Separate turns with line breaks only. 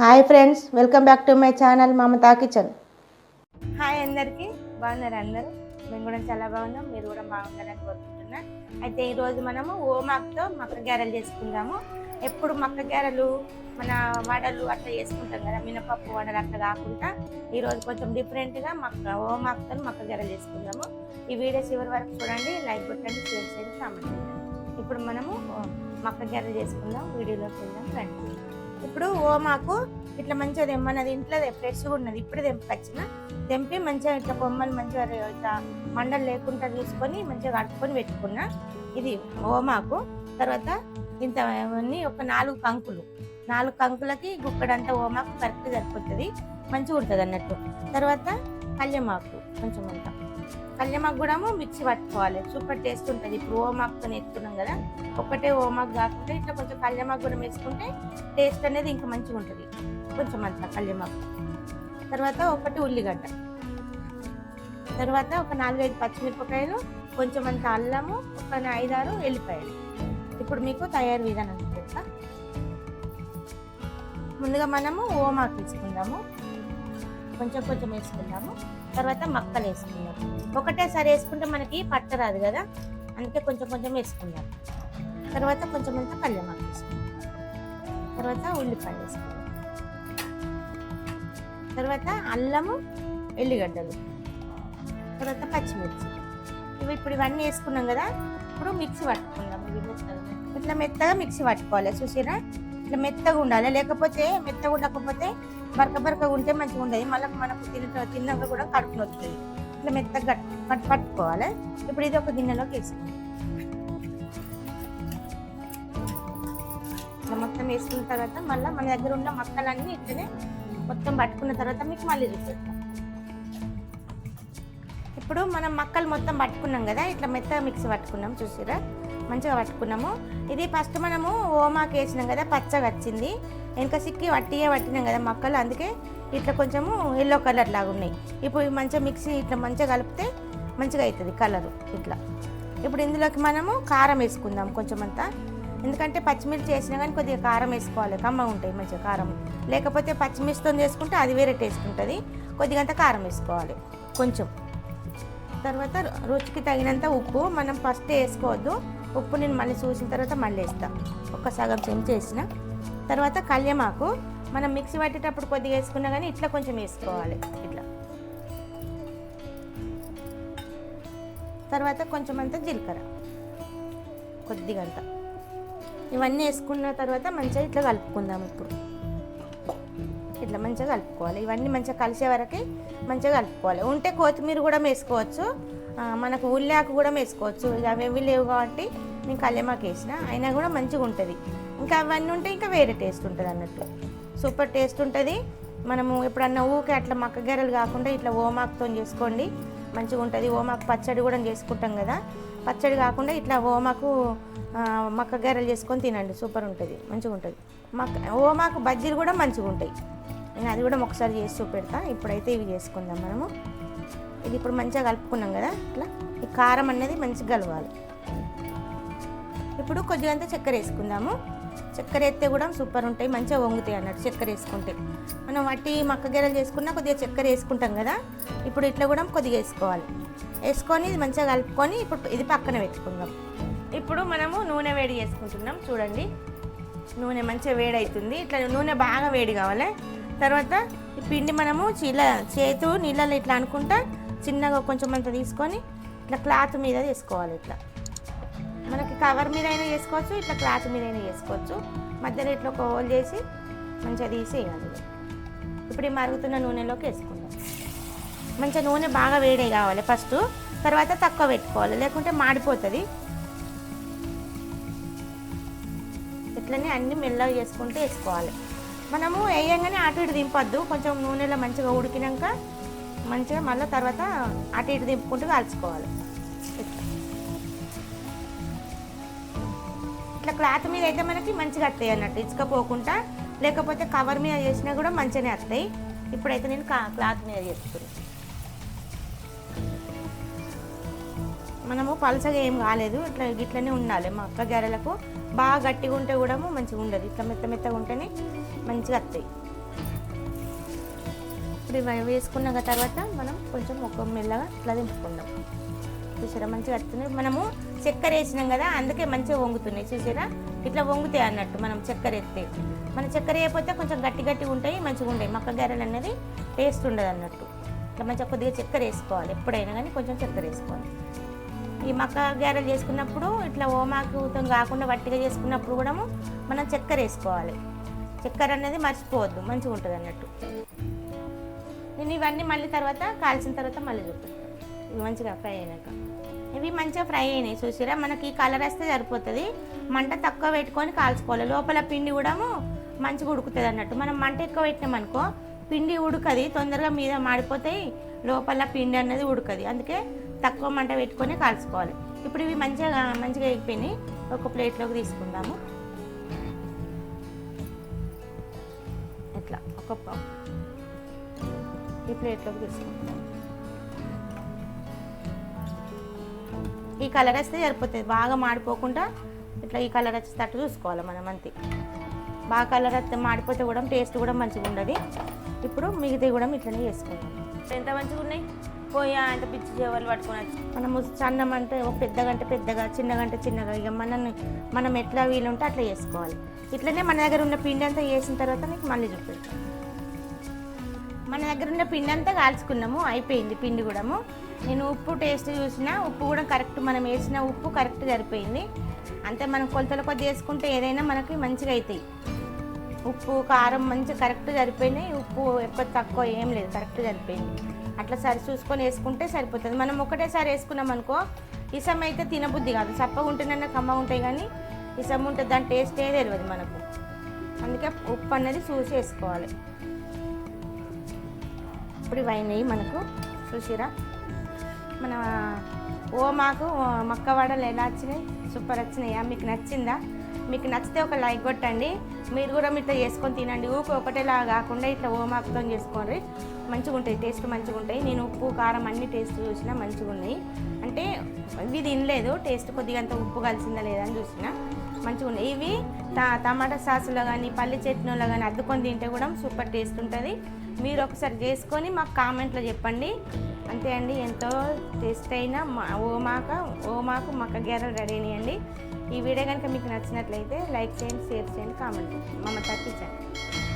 Hi friends welcome back to my channel Mamata kitchen.
Hi అందరికీ బాగున్నారు అందరూ? మేము కూడా చాలా బాగున్నాం మీరు కూడా బాగుండాలని కోరుకుంటున్నా. అయితే ఈరోజు మనము ఓమాక్తో మక్క గారెలు చేసుకుందాము. ఎప్పుడు మక్క గారెలు మన వడలు అట్లా చేసుకుంటాం కదా మినపప్పు వడలు అట్లా కాకుండా ఈరోజు కొంచెం డిఫరెంట్గా మక్క ఓమాక్తో మక్క గారెలు చేసుకుందాము. ఈ వీడియో చివరి వరకు చూడండి లైక్ కొట్టండి షేర్ చేయండి కామెంట్ చేయండి. ఇప్పుడు మనము మక్క గారెలు చేసుకుందాం వీడియోలోకి వెళ్దాం రండి. ఇప్పుడు ఓమాకు ఇట్లా మంచిగా తెమ్మన్నది ఇంట్లో ఫ్రెష్గా ఉన్నది. ఇప్పుడే తెంపకొచ్చిన తెంపి మంచిగా ఇట్లా కొమ్మలు మంచిగా ఇట్లా మండలు లేకుండా చూసుకొని మంచిగా కట్టుకొని పెట్టుకున్నా. ఇది ఓమాకు తర్వాత ఇంత ఒక నాలుగు కంకులు. నాలుగు కంకులకి గుక్కడంతా ఓమాకు కరెక్ట్ సరిపోతుంది. మంచిగా ఉంటుంది అన్నట్టు తర్వాత కళ్యమాకు కొంచెం అంతా. కళ్యమాకు కూడా మిక్సీ పట్టుకోవాలి. సూపర్ టేస్ట్ ఉంటుంది. ఇప్పుడు ఓమాక్తో వేసుకున్నాం కదా ఒక్కటే ఓమాకు కాకుండా ఇట్లా కొంచెం కళ్యమాకు కూడా వేసుకుంటే టేస్ట్ అనేది ఇంకా మంచిగా ఉంటుంది. కొంచెం అంత కళ్యమాకు తర్వాత ఒకటి ఉల్లిగడ్డ. తర్వాత ఒక నాలుగైదు పచ్చిమిరపకాయలు కొంచెం అంత అల్లము ఒక ఐదారు ఎల్లిపాయలు. ఇప్పుడు మీకు తయారు విధానం చెప్తా ముందుగా మనము ఓమాకు తీసుకుందాము. కొంచెం కొంచెం వేసుకుందాము. తర్వాత మక్కలు వేసుకుందాం ఒకటేసారి వేసుకుంటే మనకి పట్టరాదు కదా? అందుకే కొంచెం కొంచెం వేసుకుందాం తర్వాత కొంచెం పల్లె మక్క వేసుకుందాం తర్వాత ఉల్లిపాయలు వేసుకుందాం తర్వాత అల్లము ఎల్లిగడ్డలు తర్వాత పచ్చిమిర్చి. ఇవి ఇప్పుడు ఇవన్నీ వేసుకున్నాం కదా? ఇప్పుడు మిక్సీ పట్టుకుందాం. ఇవి మెత్తగా ఇట్లా మెత్తగా మిక్సీ పట్టుకోవాలి. చూసిరా? ఇట్లా మెత్తగా ఉండాలి. లేకపోతే మెత్తగా ఉండకపోతే బరక బరకగా ఉంటే మంచిగా ఉండదు. మళ్ళీ మనకు తిన తిన్నాక కూడా కడుపు నొస్తుంది ఇట్లా మెత్తగా పట్టు పట్టుకోవాలి. ఇప్పుడు ఇది ఒక గిన్నెలోకి వేసుకుందాం ఇట్లా మొత్తం వేసుకున్న తర్వాత మళ్ళీ మన దగ్గర ఉన్న మక్కలన్నీ ఇట్లనే మొత్తం పట్టుకున్న తర్వాత మీకు మళ్ళీ చూపిస్తాం ఇప్పుడు మనం మక్కలు మొత్తం పట్టుకున్నాం కదా ఇట్లా మెత్తగా మిక్సీ పట్టుకున్నాం చూసిరా మంచిగా పట్టుకున్నాము. ఇది ఫస్ట్ మనము ఓమాకి వేసినాం కదా పచ్చగా వచ్చింది. వెనక సిక్కి వట్టిగా పట్టినాం కదా మక్కలు అందుకే ఇట్లా కొంచెము ఎల్లో కలర్ లాగా ఉన్నాయి. ఇప్పుడు మంచిగా మిక్సీ ఇట్లా మంచిగా కలిపితే మంచిగా అవుతుంది కలరు ఇట్లా. ఇప్పుడు ఇందులోకి మనము కారం వేసుకుందాం కొంచెం అంతా ఎందుకంటే పచ్చిమిర్చి వేసినా కానీ కొద్దిగా కారం వేసుకోవాలి కమ్మ ఉంటాయి మంచిగా కారం. లేకపోతే పచ్చిమిర్చితో చేసుకుంటే అది వేరే టేస్ట్ ఉంటుంది. కొద్దిగా అంత కారం వేసుకోవాలి కొంచెం. తర్వాత రుచికి తగినంత ఉప్పు మనం ఫస్ట్ వేసుకోవద్దు. ఉప్పు నేను మళ్ళీ చూసిన తర్వాత మళ్ళీ వేస్తా. ఒక సగం చెంచా వేసిన తర్వాత కళ్యమాకు మనం మిక్సీ పట్టేటప్పుడు కొద్దిగా వేసుకున్నా కానీ ఇట్లా కొంచెం వేసుకోవాలి. ఇట్లా. తర్వాత కొంచెం అంత జీలకర్ర. కొద్దిగా అంత. ఇవన్నీ వేసుకున్న తర్వాత మంచిగా ఇట్లా కలుపుకుందాం ఇప్పుడు. ఇట్లా మంచిగా కలుపుకోవాలి. ఇవన్నీ మంచిగా కలిసే వరకు మంచిగా కలుపుకోవాలి. ఉంటే కొత్తిమీర కూడా వేసుకోవచ్చు. మనకు ఉల్లాకు కూడా వేసుకోవచ్చు ఇక అవేవి లేవు కాబట్టి నేను కళ్యమాకు వేసిన. అయినా కూడా మంచిగా ఉంటుంది. ఇంకా అవన్నీ ఉంటే ఇంకా వేరే టేస్ట్ ఉంటుంది అన్నట్టు. సూపర్ టేస్ట్ ఉంటుంది. మనము ఎప్పుడన్నా ఊకే అట్లా మక్క గెరలు కాకుండా ఇట్లా ఓమాకుతో చేసుకోండి. మంచిగా ఉంటుంది. ఓమాకు పచ్చడి కూడా చేసుకుంటాం కదా. పచ్చడి కాకుండా ఇట్లా ఓమాకు మక్క గెరలు చేసుకొని తినండి. సూపర్ ఉంటుంది. మంచిగా ఉంటుంది. మక్క ఓమాకు బజ్జీలు కూడా మంచిగా ఉంటాయి. నేను అది కూడా ఒకసారి చేసి చూపెడతా. ఇప్పుడైతే ఇవి చేసుకుందాం మనము. ఇది ఇప్పుడు మంచిగా కలుపుకున్నాం కదా ఇట్లా. ఈ కారం అనేది మంచిగా కలవాలి. ఇప్పుడు కొద్దిగా అంతా చక్కెర వేసుకుందాము. చక్కెర వేస్తే కూడా సూపర్ ఉంటాయి మంచిగా వంగుతాయి అన్నట్టు చక్కెర వేసుకుంటే. మనం వట్టి మక్క గెరలు చేసుకున్నా కొద్దిగా చక్కెర వేసుకుంటాం కదా ఇప్పుడు ఇట్లా కూడా కొద్దిగా వేసుకోవాలి. వేసుకొని ఇది మంచిగా కలుపుకొని ఇప్పుడు ఇది పక్కన పెట్టుకుందాం. ఇప్పుడు మనము నూనె వేడి చేసుకుంటున్నాం చూడండి. నూనె మంచిగా వేడి అవుతుంది ఇట్లా నూనె బాగా వేడి కావాలి. తర్వాత ఈ పిండి మనము చీల చేతు నీళ్ళలో ఇట్లా అనుకుంటా చిన్నగా కొంచెం అంత తీసుకొని ఇట్లా క్లాత్ మీద వేసుకోవాలి ఇట్లా. మనకి కవర్ మీద అయినా చేసుకోవచ్చు ఇట్లా క్లాత్ మీద అయినా చేసుకోవచ్చు మధ్యలో ఇట్లా ఒక హోల్ చేసి మంచిగా తీసేయాలి. ఇప్పుడు ఈ మరుగుతున్న నూనెలోకి వేసుకుందాం. మంచిగా నూనె బాగా వేడే కావాలి ఫస్ట్. తర్వాత తక్కువ పెట్టుకోవాలి లేకుంటే మాడిపోతుంది. ఇట్లనే అన్ని మెల్లగా చేసుకుంటూ వేసుకోవాలి. మనము వేయంగానే అటు ఇటు దింపద్దు కొంచెం నూనెలో మంచిగా ఉడికినాక మంచిగా మళ్ళీ తర్వాత అటు ఇటు దింపుకుంటూ కాల్చుకోవాలి. ఇట్లా. క్లాత్ మీద అయితే మనకి మంచిగా వస్తాయి అన్నట్టు. ఇచ్చుకపోకుండా లేకపోతే కవర్ మీద చేసినా కూడా మంచిగానే వస్తాయి ఇప్పుడైతే నేను క్లాత్ మీద చేస్తున్నాను మనము పలసగా ఏం కాలేదు. ఇట్లా ఇట్లనే ఉండాలి. మా అక్క గారెలకు బాగా గట్టిగా ఉంటే కూడా మంచిగా ఉండదు. ఇట్లా మెత్త మెత్తగా ఉంటేనే మంచిగా వస్తాయి ఇప్పుడు ఇవి వేసుకున్నాక తర్వాత మనం కొంచెం ఒక మెల్లగా ఇట్లా దింపుకుందాం. చూసారా? మంచిగా వస్తుంది మనము చక్కెర వేసినాం కదా అందుకే మంచిగా వంగుతున్నాయి. చూసారా? ఇట్లా వంగుతాయి అన్నట్టు మనం చక్కెర ఎత్తే. మన చక్కెర వేయకపోతే కొంచెం గట్టి గట్టిగా ఉంటాయి మంచిగా ఉంటాయి మక్క గారెలు అనేది టేస్ట్ ఉండదు అన్నట్టు. ఇట్లా మంచిగా కొద్దిగా చక్కెర వేసుకోవాలి. ఎప్పుడైనా కానీ కొంచెం చక్కెర వేసుకోవాలి. ఈ మక్క గారెలు చేసుకున్నప్పుడు ఇట్లా ఓమాకుతో కాకుండా వట్టిగా చేసుకున్నప్పుడు కూడా మనం చక్కెర వేసుకోవాలి. చక్కెర అనేది మర్చిపోవద్దు. మంచిగా ఉంటుంది అన్నట్టు. నేను ఇవన్నీ మళ్ళీ తర్వాత కాల్చిన తర్వాత మళ్ళీ చూపిస్తాను. ఇవి మంచిగా ఫ్రై అయినాక. ఇవి మంచిగా ఫ్రై అయినాయి చూసిరా? మనకి ఈ కలర్ వస్తే సరిపోతుంది. మంట తక్కువ పెట్టుకొని కాల్చుకోవాలి. లోపల పిండి కూడా మంచిగా ఉడుకుతుంది అన్నట్టు. మనం మంట ఎక్కువ పెట్టినాం అనుకో పిండి ఉడకది తొందరగా మీద మాడిపోతాయి లోపల పిండి అనేది ఉడకది. అందుకే తక్కువ మంట పెట్టుకొని కాల్చుకోవాలి. ఇప్పుడు ఇవి మంచిగా మంచిగా ఎగిపోయినాయి ఒక ప్లేట్లోకి తీసుకుందాము. ఇట్లా ఒక ఈ ప్లేట్లోకి తీసుకుంటాం. ఈ కలర్ వస్తే సరిపోతుంది. బాగా మాడిపోకుండా ఇట్లా ఈ కలర్ వచ్చేటట్టు చూసుకోవాలి మనం అంతే. బాగా కలర్ వస్తే మాడిపోతే కూడా టేస్ట్ కూడా మంచిగా ఉండదు. ఇప్పుడు మిగతా కూడా ఇట్లనే చేసుకుందాం ఎంత మంచిగా ఉన్నాయి? పోయా అంటే పిచ్చి చేవలు పట్టుకొని వచ్చి. మనము సన్నం అంటే ఒక పెద్దగంటే పెద్దగా చిన్నగంటే చిన్నగా. ఇక మనం మనం ఎట్లా వీలుంటే అట్లా చేసుకోవాలి. ఇట్లనే మన దగ్గర ఉన్న పిండి అంతా వేసిన తర్వాత నీకు మళ్ళీ చూపిస్తాను మన దగ్గర ఉన్న పిండి అంతా కాల్చుకున్నాము అయిపోయింది పిండి కూడాము. నేను ఉప్పు టేస్ట్ చూసిన ఉప్పు కూడా కరెక్ట్ మనం వేసిన ఉప్పు కరెక్ట్ సరిపోయింది. అంతే మనం కొలతలు కొద్ది వేసుకుంటే ఏదైనా మనకి మంచిగా అవుతాయి ఉప్పు కారం మంచిగా కరెక్ట్ సరిపోయినాయి. ఉప్పు ఎక్కువ తక్కువ ఏం లేదు కరెక్ట్ సరిపోయింది. అట్లా సరి చూసుకొని వేసుకుంటే సరిపోతుంది. మనం ఒకటేసారి వేసుకున్నాం అనుకో ఇసం అయితే తినబుద్ధి కాదు. చప్పగా ఉంటుందన్న కమ్మ ఉంటాయి కానీ ఇసం ఉంటుంది దాని టేస్టే తెలియదు మనకు. అందుకే ఉప్పు అనేది చూసి వేసుకోవాలి. ఇప్పుడు ఇవి అయినాయి మనకు. చూసిరా? మన ఓ మాకు మక్క వడలు ఎలా వచ్చినాయి? సూపర్ వచ్చినాయా? మీకు నచ్చిందా? మీకు నచ్చితే ఒక లైక్ కొట్టండి. మీరు కూడా ఇట్లా చేసుకొని తినండి. ఊకి ఒకటేలా కాకుండా ఇట్లా ఓ మాకుతో చేసుకోండి. మంచిగా ఉంటాయి టేస్ట్ మంచిగా ఉంటాయి నేను ఉప్పు కారం అన్ని టేస్ట్ చూసినా మంచిగా ఉన్నాయి అంటే ఇవి తినలేదు టేస్ట్ కొద్దిగా అంత ఉప్పు కలిసిందా లేదా అని చూసిన. మంచిగా ఉన్నాయి. ఇవి ట టమాటా సాసులో కానీ పల్లి చట్నీలో కానీ అద్దుకొని తింటే కూడా సూపర్ టేస్ట్ ఉంటుంది. మీరు ఒకసారి చేసుకొని మాకు కామెంట్లో చెప్పండి. అంతే అండి ఎంతో టేస్ట్ అయిన మా- ఓమాక ఓమాకు మక్క గేరలు రెడీ అయినాయండి. ఈ వీడియో కనుక మీకు నచ్చినట్లయితే లైక్ చేయండి షేర్ చేయండి కామెంట్ చేయండి. మమ్మ తగ్గించండి